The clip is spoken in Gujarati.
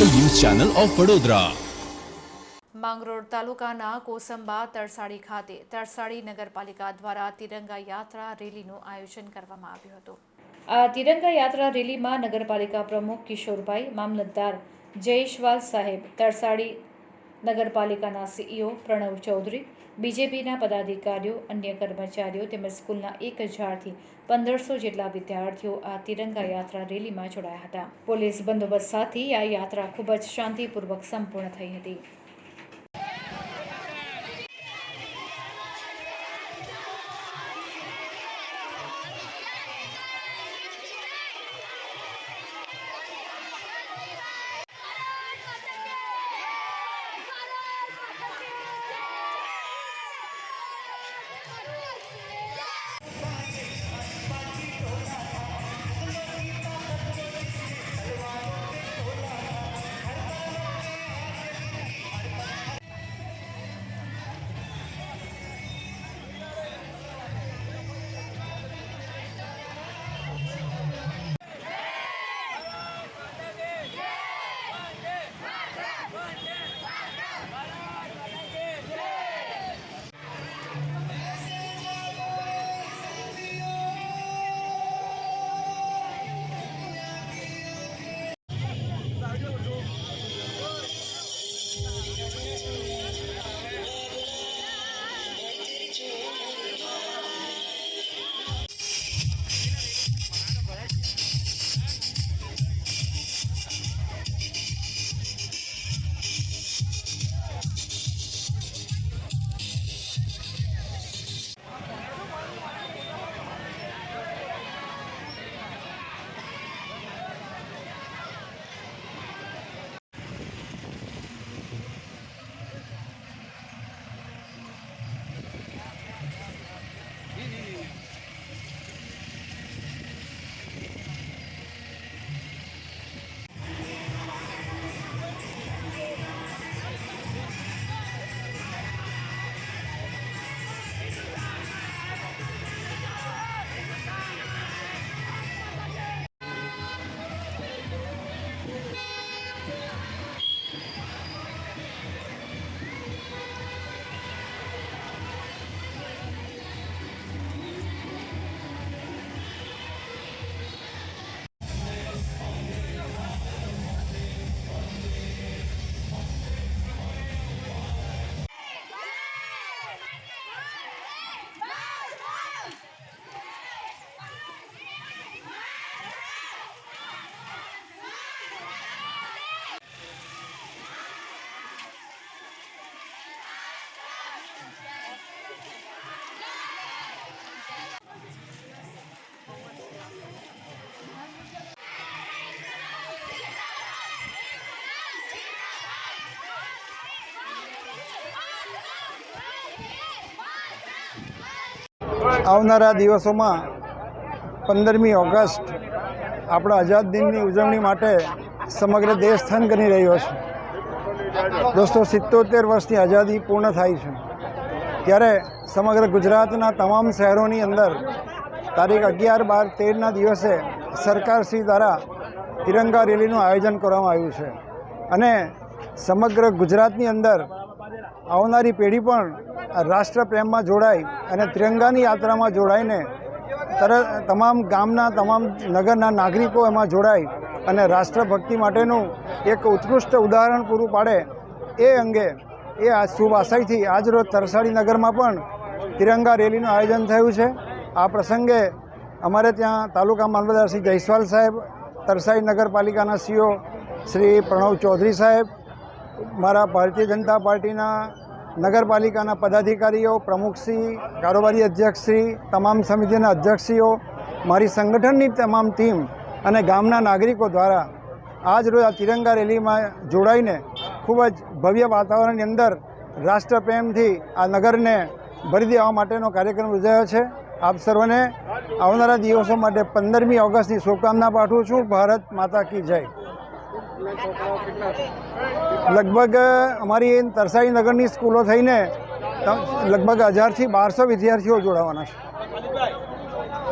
Channel of Vadodara. માંગરોળ તાલુકાના કોસંબા તરસાડી ખાતે તરસાડી નગરપાલિકા દ્વારા તિરંગા યાત્રા રેલીનું આયોજન કરવામાં આવ્યું હતું. આ તિરંગા યાત્રા રેલીમાં નગરપાલિકા પ્રમુખ કિશોરભાઈ મામલતદાર જયેશવાલ સાહેબ તરસાડી નગરપાલિકાના સીઈઓ પ્રણવ ચૌધરી, બીજેપીના પદાધિકારીઓ, અન્ય કર્મચારીઓ તેમજ સ્કૂલના એક હજારથી પંદરસો જેટલા વિદ્યાર્થીઓ આ તિરંગા યાત્રા રેલીમાં જોડાયા હતા. પોલીસ બંદોબસ્ત સાથે આ યાત્રા ખૂબ જ શાંતિપૂર્વક સંપૂર્ણ થઈ હતી. આવનારા દિવસોમાં પંદરમી ઓગસ્ટ આપણા આઝાદ દિનની ઉજવણી માટે સમગ્ર દેશ થન કરી રહ્યો છે. દોસ્તો, સિત્તોતેર વર્ષની આઝાદી પૂર્ણ થાય છે. ત્યારે સમગ્ર ગુજરાતના તમામ શહેરોની અંદર તારીખ અગિયાર બાર તેરના દિવસે સરકારશ્રી દ્વારા તિરંગા રેલીનું આયોજન કરવામાં આવ્યું છે. અને સમગ્ર ગુજરાતની અંદર આવનારી પેઢી પણ રાષ્ટ્રપ્રેમમાં જોડાઈ અને ત્રિરંગાની યાત્રામાં જોડાઈને તરત તમામ ગામના, તમામ નગરના નાગરિકો એમાં જોડાય અને રાષ્ટ્રભક્તિ માટેનું એક ઉત્કૃષ્ટ ઉદાહરણ પૂરું પાડે એ અંગે એ આ શુભ આશયથી આજરોજ તરસાડી નગરમાં પણ તિરંગા રેલીનું આયોજન થયું છે. આ પ્રસંગે અમારે ત્યાં તાલુકા મામલતદાર શ્રી જયસ્વાલ સાહેબ તરસાઈ નગરપાલિકાના સીઓ શ્રી પ્રણવ ચૌધરી સાહેબ, મારા ભારતીય જનતા પાર્ટીના નગરપાલિકાના પદાધિકારીઓ, પ્રમુખશ્રી, કારોબારી અધ્યક્ષશ્રી, તમામ સમિતિના અધ્યક્ષશ્રીઓ, મારી સંગઠનની તમામ ટીમ અને ગામના નાગરિકો દ્વારા આજ રોજ આ તિરંગા રેલીમાં જોડાઈને ખૂબ જ ભવ્ય વાતાવરણની અંદર રાષ્ટ્રપ્રેમથી આ નગરને ભરી દેવા માટેનો કાર્યક્રમ યોજાયો છે. આપ સર્વને આવનારા દિવસો માટે પંદરમી ઓગસ્ટની શુભકામના પાઠવું છું. ભારત માતા કી જય. લગભગ અમારી તરસાઈ નગરની સ્કૂલો થઈને લગભગ હજારથી બારસો વિદ્યાર્થીઓ જોડાવાના છે.